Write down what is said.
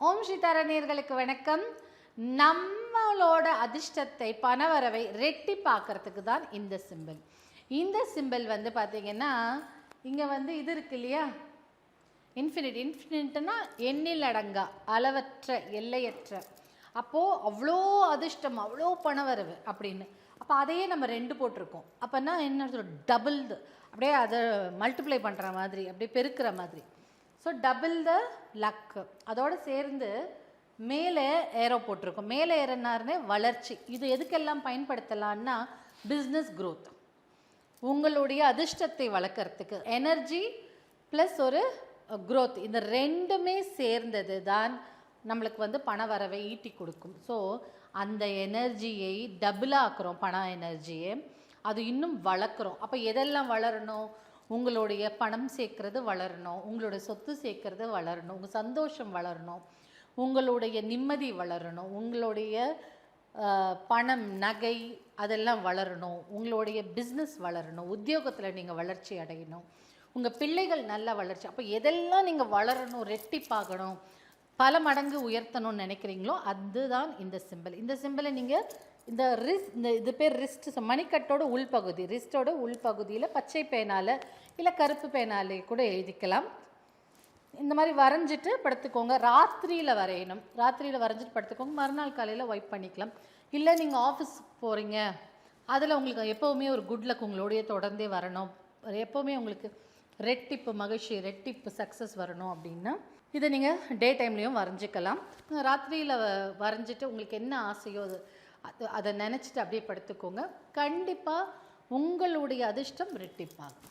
ஓம் ஸ்ரீதார நேர்களுக்கு வணக்கம். நம்மளோட அதிர்ஷ்டத்தை பணவரவை ரெட்டி பார்க்கறதுக்கு தான் இந்த சிம்பிள் இந்த சிம்பிள் வந்து பார்த்தீங்கன்னா இங்கே வந்து இது இருக்கு இல்லையா? இன்ஃபினிட் இன்ஃபினிட்னா எண்ணில் அடங்கா அளவற்ற எல்லையற்ற. அப்போது அவ்வளோ அதிர்ஷ்டம் அவ்வளோ பணவரவு அப்படின்னு. அப்போ அதையே நம்ம ரெண்டு போட்டிருக்கோம். அப்போனா என்ன டபுள் அப்படியே அதை மல்டிப்ளை பண்ணுற மாதிரி அப்படியே பெருக்கிற மாதிரி. ஸோ டபுள் த லக்கு அதோடு சேர்ந்து மேலே ஏரோ போட்டிருக்கோம். மேலே ஏறனாருன்னு வளர்ச்சி. இது எதுக்கெல்லாம் பயன்படுத்தலான்னா பிஸ்னஸ் க்ரோத் உங்களுடைய அதிர்ஷ்டத்தை வளர்க்கறதுக்கு. எனர்ஜி ப்ளஸ் ஒரு க்ரோத் இந்த ரெண்டுமே சேர்ந்தது தான் நம்மளுக்கு வந்து பண வரவை ஈட்டி கொடுக்கும். ஸோ அந்த எனர்ஜியை டபுளாக்குறோம் பண எனர்ஜியை அது இன்னும் வளர்க்குறோம். அப்போ எதெல்லாம் வளரணும்? உங்களுடைய பணம் சேர்க்கறது வளரணும் உங்களுடைய சொத்து சேர்க்கறது வளரணும் உங்கள் சந்தோஷம் வளரணும் உங்களுடைய நிம்மதி வளரணும் உங்களுடைய பணம் நகை அதெல்லாம் வளரணும் உங்களுடைய பிஸ்னஸ் வளரணும் உத்தியோகத்தில் நீங்கள் வளர்ச்சி அடையணும் உங்கள் பிள்ளைகள் நல்லா வளர்ச்சி அப்போ எதெல்லாம் நீங்கள் வளரணும் ரெட்டிப்பாகணும் பல மடங்கு உயர்த்தணும்னு நினைக்கிறீங்களோ அதுதான் இந்த சிம்பிள் இந்த சிம்பிளை நீங்கள் இந்த ரிஸ் இந்த இது பேர் ரிஸ்ட் மணிக்கட்டோட உள்பகுதி ரிஸ்டோட உள்பகுதியில் பச்சை பேனால் இல்லை கருப்பு பேனாலே கூட எழுதிக்கலாம். இந்த மாதிரி வரைஞ்சிட்டு படுத்துக்கோங்க. ராத்திரியில் வரையணும். ராத்திரியில் வரைஞ்சிட்டு படுத்துக்கோங்க. மறுநாள் காலையில் ஒய்ப் பண்ணிக்கலாம். இல்லை நீங்கள் ஆஃபீஸ் போகிறீங்க அதில் உங்களுக்கு எப்போவுமே ஒரு குட் லக் உங்களுடைய தொடர்ந்தே வரணும். எப்போவுமே உங்களுக்கு ரெட்டிப்பு மகிழ்ச்சி ரெட்டிப்பு சக்ஸஸ் வரணும் அப்படின்னா இதை நீங்கள் டே டைம்லேயும் வரைஞ்சிக்கலாம். ராத்திரியில் வரைஞ்சிட்டு உங்களுக்கு என்ன ஆசையோ அது அது அதை நினச்சிட்டு அப்படியே படுத்துக்கோங்க. கண்டிப்பாக உங்களுடைய அதிர்ஷ்டம் ரெட்டிப்பாகும்.